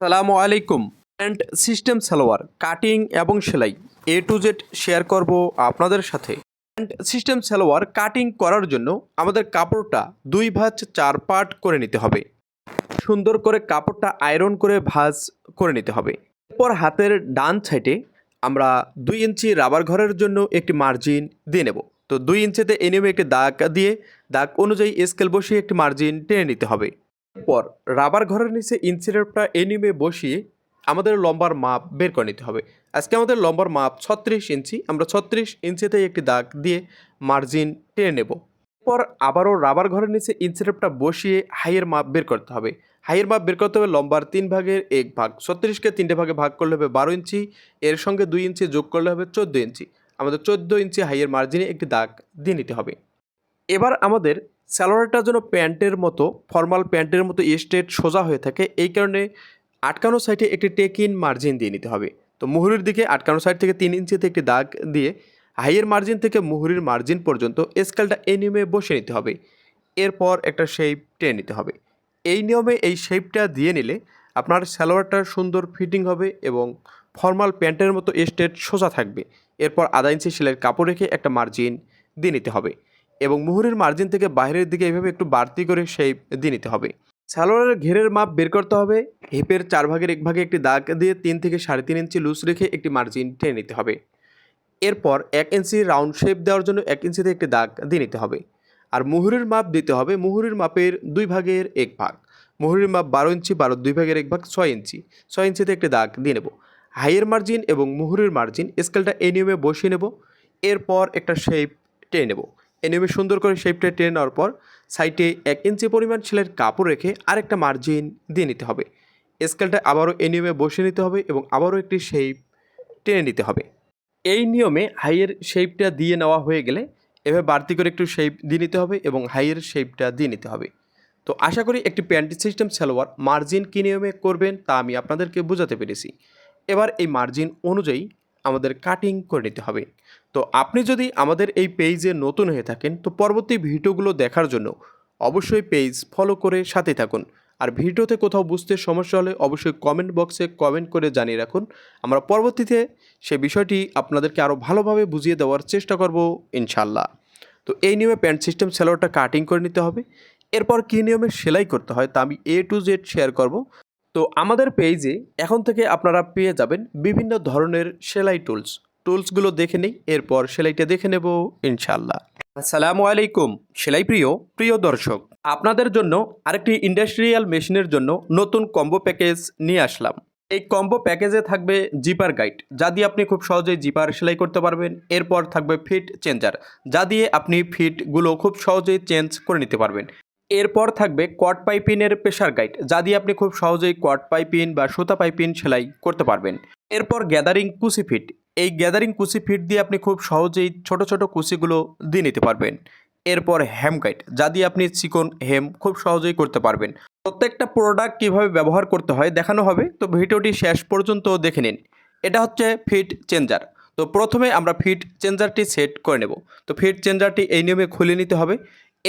সালামু আলাইকুম। Pant system salwar cutting এবং সেলাই এ টু জেড শেয়ার করব আপনাদের সাথে। প্যান্ট সিস্টেম সালোয়ার কাটিং করার জন্য আমাদের কাপড়টা দুই ভাঁজ চার পার্ট করে নিতে হবে। সুন্দর করে কাপড়টা আয়রন করে ভাঁজ করে নিতে হবে। এরপর হাতের ডান সাইডে আমরা দুই ইঞ্চি রাবার ঘরের জন্য একটি মার্জিন দিয়ে নেব। তো দুই ইঞ্চিতে এ নিয়মে একটি দাগ দিয়ে, দাগ অনুযায়ী স্কেল বসিয়ে একটি মার্জিন টেনে নিতে হবে। এরপর রাবার ঘরের নিচে ইঞ্চিরেপটা এনিমে বসিয়ে আমাদের লম্বার মাপ বের করে নিতে হবে। আজকে আমাদের লম্বার মাপ ছত্রিশ ইঞ্চি। আমরা ছত্রিশ ইঞ্চিতে একটি দাগ দিয়ে মার্জিন টেনে নেব। এরপর আবারও রাবার ঘরের নিচে ইঞ্চিরেপটা বসিয়ে হাইয়ের মাপ বের করতে হবে। হাইয়ের মাপ বের করতে হবে লম্বার তিন ভাগের এক ভাগ। ছত্রিশকে তিনটে ভাগে ভাগ করলে হবে বারো ইঞ্চি। এর সঙ্গে দুই ইঞ্চি যোগ করলে হবে চোদ্দ ইঞ্চি। আমাদের চোদ্দ ইঞ্চি হাইয়ের মার্জিনে একটি দাগ দিয়ে নিতে হবে। এবার আমাদের স্যালোয়ারটা যেন প্যান্টের মতো, ফর্মাল প্যান্টের মতো স্ট্রেট সোজা হয়ে থাকে। এই কারণে আটকানো সাইডে একটি টেক ইন মার্জিন দিয়ে নিতে হবে। তো মুহুরির দিকে আটকানো সাইড থেকে তিন ইঞ্চিতে একটি দাগ দিয়ে হাইয়ের মার্জিন থেকে মুহুরির মার্জিন পর্যন্ত স্কেলটা এই নিয়মে বসে নিতে হবে। এরপর একটা শেপ টেনে নিতে হবে। এই নিয়মে এই শেপটা দিয়ে নিলে আপনার সালোয়ারটা সুন্দর ফিটিং হবে এবং ফর্মাল প্যান্টের মতো স্ট্রেট সোজা থাকবে। এরপর আধা ইঞ্চি সেলের কাপড় রেখে একটা মার্জিন দিয়ে নিতে হবে। এবং মুহুরির মার্জিন থেকে বাইরের দিকে এভাবে একটু বাড়তি করে শেপ দিয়ে নিতে হবে। সালোয়ারের ঘেরের মাপ বের করতে হবে। হিপের চার ভাগের এক ভাগে একটি দাগ দিয়ে তিন থেকে সাড়ে তিন ইঞ্চি লুজ রেখে একটি মার্জিন টেনে নিতে হবে। এরপর এক ইঞ্চি রাউন্ড শেপ দেওয়ার জন্য এক ইঞ্চিতে একটি দাগ দিয়ে নিতে হবে। আর মুহুরির মাপ দিতে হবে। মুহুরির মাপের দুই ভাগের এক ভাগ। মুহুরির মাপ বারো ইঞ্চি, বারো দুই ভাগের এক ভাগ ছয় ইঞ্চি। ছয় ইঞ্চিতে একটি দাগ দিয়ে নেব। হাইয়ের মার্জিন এবং মুহুরির মার্জিন স্কেলটা এই নিয়মে বসিয়ে নেব। এরপর একটা শেপ টেনে নেব। এই নিয়মে সুন্দর করে শেপটা টেনে নেওয়ার পর সাইডে এক ইঞ্চি পরিমাণ ছেলের কাপড় রেখে আরেকটা মার্জিন দিয়ে নিতে হবে। স্কেলটা আবারও এই নিয়মে বসিয়ে নিতে হবে এবং আবারও একটি শেপ টেনে নিতে হবে। এই নিয়মে হাইয়ের শেপটা দিয়ে নেওয়া হয়ে গেলে এভাবে বাড়তি করে একটু শেপ দিয়ে নিতে হবে এবং হাইয়ের শেপটা দিয়ে নিতে হবে। তো আশা করি একটি প্যান্টি সিস্টেম সালোয়ার মার্জিন কী নিয়মে করবেন তা আমি আপনাদেরকে বোঝাতে পেরেছি। এবার এই মার্জিন অনুযায়ী আমাদের কাটিং করে নিতে হবে। তো আপনি যদি আমাদের এই পেজে নতুন হয়ে থাকেন, তো পরবর্তী ভিডিওগুলো দেখার জন্য অবশ্যই পেজ ফলো করে সাথে থাকুন। আর ভিডিওতে কোথাও বুঝতে সমস্যা হলে অবশ্যই কমেন্ট বক্সে কমেন্ট করে জানিয়ে রাখুন। আমরা পরবর্তীতে সে বিষয়টি আপনাদেরকে আরও ভালোভাবে বুঝিয়ে দেওয়ার চেষ্টা করব ইনশাল্লাহ তো এই নিয়মে প্যান্ট সিস্টেম সেলোয়ারটা কাটিং করে নিতে হবে। এরপর কী নিয়মে সেলাই করতে হয় তা আমি এ টু জেড শেয়ার করব। তো আমাদের পেজে এখন থেকে আপনারা পেয়ে যাবেন বিভিন্ন ধরনের সেলাই টুলস টুলসগুলো দেখে নিই, এরপর সেলাইটা দেখে নেব ইনশাল্লাহ আসসালামু আলাইকুম, সেলাই প্রিয় প্রিয় দর্শক। আপনাদের জন্য আরেকটি ইন্ডাস্ট্রিয়াল মেশিনের জন্য নতুন কম্বো প্যাকেজ নিয়ে আসলাম। এই কম্বো প্যাকেজে থাকবে জিপার গাইড যা দিয়ে আপনি খুব সহজেই জিপার সেলাই করতে পারবেন। এরপর থাকবে ফিট চেঞ্জার যা দিয়ে আপনি ফিটগুলো খুব সহজেই চেঞ্জ করে নিতে পারবেন। এরপর থাকবে কোয়াড পাইপিনের প্রেশার গাইড যা দিয়ে আপনি খুব সহজেই কোয়াড পাইপিন বা সুতা পাইপিন সেলাই করতে পারবেন। এরপর গ্যাদারিং কুসি ফিট এই গ্যাদারিং কুসি ফিট দিয়ে আপনি খুব সহজেই ছোট ছোট কুসিগুলো দিয়ে নিতে পারবেন। এরপর হ্যাম গাইড যা দিয়ে আপনি চিকন হেম খুব সহজেই করতে পারবেন। প্রত্যেকটা প্রোডাক্ট কীভাবে ব্যবহার করতে হয় দেখানো হবে, তো ভিডিওটি শেষ পর্যন্ত দেখে নিন। এটা হচ্ছে ফিট চেঞ্জার তো প্রথমে আমরা ফিট চেঞ্জারটি সেট করে নেব। তো ফিট চেঞ্জারটি এই নিয়মে খুলে নিতে হবে।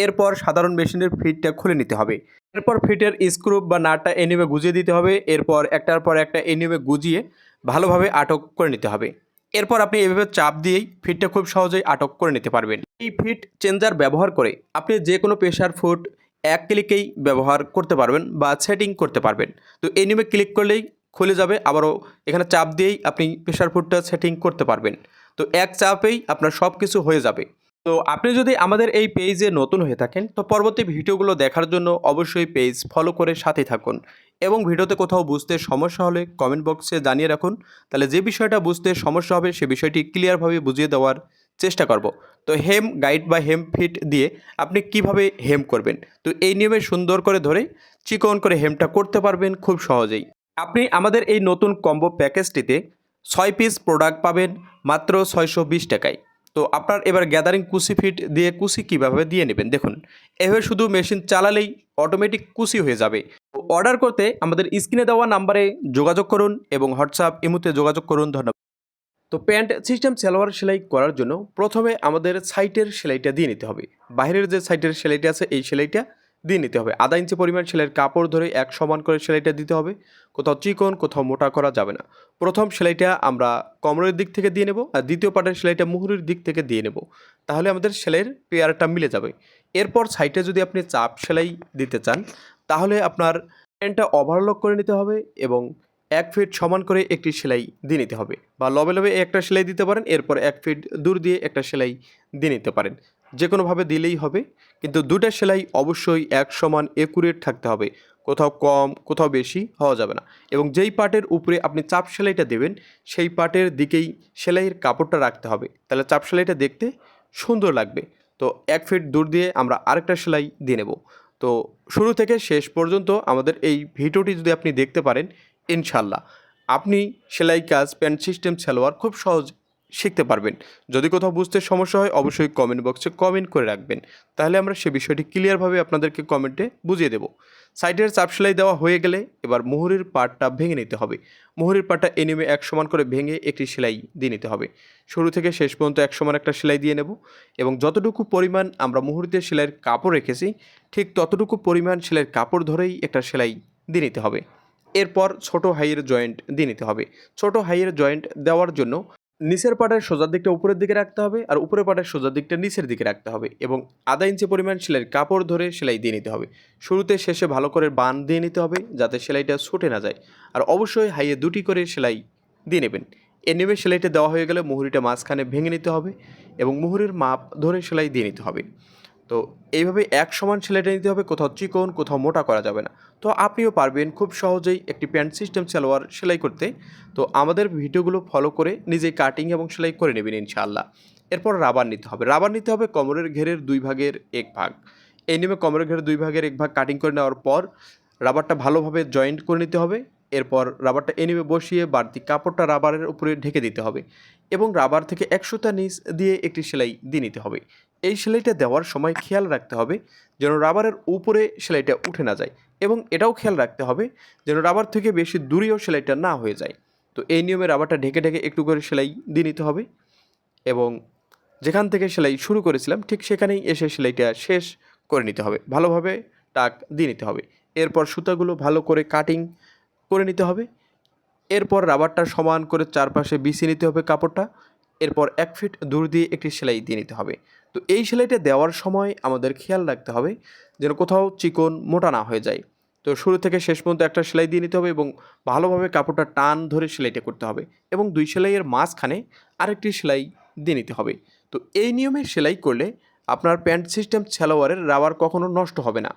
এরপর সাধারণ মেশিনের ফিটটা খুলে নিতে হবে। এরপর ফিটের স্ক্রুপ বা নাটটা এনিমে গুজিয়ে দিতে হবে। এরপর একটার পর একটা এনিমে গুজিয়ে ভালোভাবে আটক করে নিতে হবে। এরপর আপনি এভাবে চাপ দিয়েই ফিটটা খুব সহজেই আটক করে নিতে পারবেন। এই ফিট চেঞ্জার ব্যবহার করে আপনি যে কোনো প্রেশার ফুট এক ক্লিকেই ব্যবহার করতে পারবেন বা সেটিং করতে পারবেন। তো এনিমে ক্লিক করলেই খুলে যাবে, আবারও এখানে চাপ দিয়েই আপনি প্রেশার ফুটটা সেটিং করতে পারবেন। তো এক চাপেই আপনার সব কিছু হয়ে যাবে। তো আপনি যদি আমাদের এই পেজে নতুন হয়ে থাকেন, তো পরবর্তী ভিডিওগুলো দেখার জন্য অবশ্যই পেজ ফলো করে সাথে থাকুন এবং ভিডিওতে কোথাও বুঝতে সমস্যা হলে কমেন্ট বক্সে জানিয়ে রাখুন। তাহলে যে বিষয়টা বুঝতে সমস্যা হবে, সে বিষয়টি ক্লিয়ারভাবে বুঝিয়ে দেওয়ার চেষ্টা করব। তো হেম গাইড বা হেম ফিট দিয়ে আপনি কীভাবে হেম করবেন? তো এই নিয়মে সুন্দর করে ধরে চিকন করে হেমটা করতে পারবেন খুব সহজেই। আপনি আমাদের এই নতুন কম্বো প্যাকেজটিতে ছয় পিস প্রোডাক্ট পাবেন, মাত্র ছয়শো বিশ টাকায়। তো আপনার এবার গ্যাদারিং কুসি ফিট দিয়ে কুসি কীভাবে দিয়ে নেবেন? দেখুন, এভাবে শুধু মেশিন চালালেই অটোমেটিক কুসি হয়ে যাবে। অর্ডার করতে আমাদের স্ক্রিনে দেওয়া নাম্বারে যোগাযোগ করুন এবং হোয়াটসঅ্যাপ ইমুতে যোগাযোগ করুন। ধন্যবাদ। তো প্যান্ট সিস্টেম সালোয়ার সেলাই করার জন্য প্রথমে আমাদের সাইটের সেলাইটা দিয়ে নিতে হবে। বাইরের যে সাইটের সেলাইটা আছে, এই সেলাইটা দিয়ে নিতে হবে। আধা ইঞ্চি পরিমাণ সেলাইয়ের কাপড় ধরে এক সমান করে সেলাইটা দিতে হবে। কোথাও চিকন, কোথাও মোটা করা যাবে না। প্রথম সেলাইটা আমরা কমরের দিক থেকে দিয়ে নেব আর দ্বিতীয় পার্টের সেলাইটা মুহুরির দিক থেকে দিয়ে নেব। তাহলে আমাদের সেলাইয়ের পেয়ারটা মিলে যাবে। এরপর সাইডে যদি আপনি চাপ সেলাই দিতে চান, তাহলে আপনার প্যান্টটা ওভারলক করে নিতে হবে এবং এক ফিট সমান করে একটি সেলাই দিয়ে নিতে হবে। বা লবে লবে একটা সেলাই দিতে পারেন, এরপর এক ফিট দূর দিয়ে একটা সেলাই দিয়ে নিতে পারেন। যে কোনোভাবে দিলেই হবে। কিন্তু দুটা সেলাই অবশ্যই এক সমান একুরেট থাকতে হবে। কোথাও কম, কোথাও বেশি হওয়া যাবে না। এবং যেই পার্টের উপরে আপনি চাপ সেলাইটা দেবেন, সেই পার্টের দিকেই সেলাইয়ের কাপড়টা রাখতে হবে। তাহলে চাপ সেলাইটা দেখতে সুন্দর লাগবে। তো এক ফিট দূর দিয়ে আমরা আরেকটা সেলাই দিয়ে নেব। তো শুরু থেকে শেষ পর্যন্ত আমাদের এই ভিডিওটি যদি আপনি দেখতে পারেন ইনশাল্লাহ আপনি সেলাই কাজ, প্যান্ট সিস্টেম, সালোয়ার খুব সহজ শিখতে পারবেন। যদি কোথাও বুঝতে সমস্যা হয়, অবশ্যই কমেন্ট বক্সে কমেন্ট করে রাখবেন। তাহলে আমরা সে বিষয়টি ক্লিয়ারভাবে আপনাদেরকে কমেন্টে বুঝিয়ে দেব। সাইডের চাপ সেলাই দেওয়া হয়ে গেলে এবার মোহরের পার্টটা ভেঙে নিতে হবে। মোহরের পার্টটা এনিমে এক সমান করে ভেঙে একটি সেলাই দিয়ে নিতে হবে। শুরু থেকে শেষ পর্যন্ত এক সমান একটা সেলাই দিয়ে নেব এবং যতটুকু পরিমাণ আমরা মুহূর্তে সেলাইয়ের কাপড় রেখেছি, ঠিক ততটুকু পরিমাণ সেলাইয়ের কাপড় ধরেই একটা সেলাই দিয়ে নিতে হবে। এরপর ছোট হাইয়ের জয়েন্ট দিয়ে নিতে হবে। ছোট হাইয়ের জয়েন্ট দেওয়ার জন্য নিচের পাটের সোজার দিকটা উপরের দিকে রাখতে হবে আর উপরের পাটের সোজার দিকটা নিচের দিকে রাখতে হবে এবং আধা ইঞ্চি পরিমাণ সেলাইয়ের কাপড় ধরে সেলাই দিয়ে নিতে হবে। শুরুতে, শেষে ভালো করে বান দিয়ে নিতে হবে যাতে সেলাইটা ছুটে না যায়। আর অবশ্যই হাইয়ে দুটি করে সেলাই দিয়ে নেবেন। এ নেমে সেলাইটা দেওয়া হয়ে গেলে মুহুরিটা মাঝখানে ভেঙে নিতে হবে এবং মুহুরির মাপ ধরে সেলাই দিয়ে নিতে হবে। তো এইভাবে এক সমান সেলাইটা নিতে হবে, কোথাও চিকন, কোথাও মোটা করা যাবে না। তো আপনিও পারবেন খুব সহজেই একটি প্যান্ট সিস্টেম সালোয়ার সেলাই করতে। তো আমাদের ভিডিওগুলো ফলো করে নিজেই কাটিং এবং সেলাই করে নেবেন ইনশাআল্লাহ। এরপর রাবার নিতে হবে। রাবার নিতে হবে কোমরের ঘেরের দুই ভাগের এক ভাগ। এই নেমে কোমরের ঘেরের দুই ভাগের এক ভাগ কাটিং করে নেওয়ার পর রাবারটা ভালোভাবে জয়েন্ট করে নিতে হবে। এরপর রাবারটা এনিমে বসিয়ে বাড়তি কাপড়টা রাবারের উপরে ঢেকে দিতে হবে। এবং রাবার থেকে একশোটা নিচ দিয়ে একটি সেলাই দিয়ে নিতে হবে। এই সেলাইটা দেওয়ার সময় খেয়াল রাখতে হবে যেন রাবারের উপরে সেলাইটা উঠে না যায় এবং এটাও খেয়াল রাখতে হবে যেন রাবার থেকে বেশি দূরেও সেলাইটা না হয়ে যায়। তো এই নিয়মে রাবারটা ঢেকে ঢেকে একটু করে সেলাই দিয়ে নিতে হবে এবং যেখান থেকে সেলাই শুরু করেছিলাম ঠিক সেখানেই এসে সেলাইটা শেষ করে নিতে হবে। ভালোভাবে টাক দিয়ে নিতে হবে। এরপর সুতাগুলো ভালো করে কাটিং করে নিতে হবে। এরপর রাবারটা সমান করে চারপাশে বিছিয়ে নিতে হবে কাপড়টা। এরপর এক ফিট দূর দিয়ে একটি সেলাই দিয়ে নিতে হবে। তো এই সেলাইটা দেওয়ার সময় আমাদের খেয়াল রাখতে হবে যেন কোথাও চিকন মোটা না হয়ে যায়। তো শুরু থেকে শেষ পর্যন্ত একটা সেলাই দিয়ে নিতে হবে এবং ভালোভাবে কাপড়টা টান ধরে সেলাইটা করতে হবে এবং দুই সেলাইয়ের মাঝখানে আরেকটি সেলাই দিয়ে নিতে হবে। তো এই নিয়মে সেলাই করলে আপনার প্যান্ট সিস্টেম সালোয়ারের রাবার কখনো নষ্ট হবে না।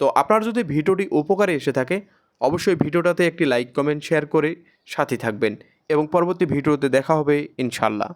তো আপনার যদি ভিডিওটি উপকারে এসে থাকে, অবশ্যই ভিডিওটাতে একটি লাইক, কমেন্ট, শেয়ার করে সাথে থাকবেন এবং পরবর্তী ভিডিওতে দেখা হবে ইনশাল্লাহ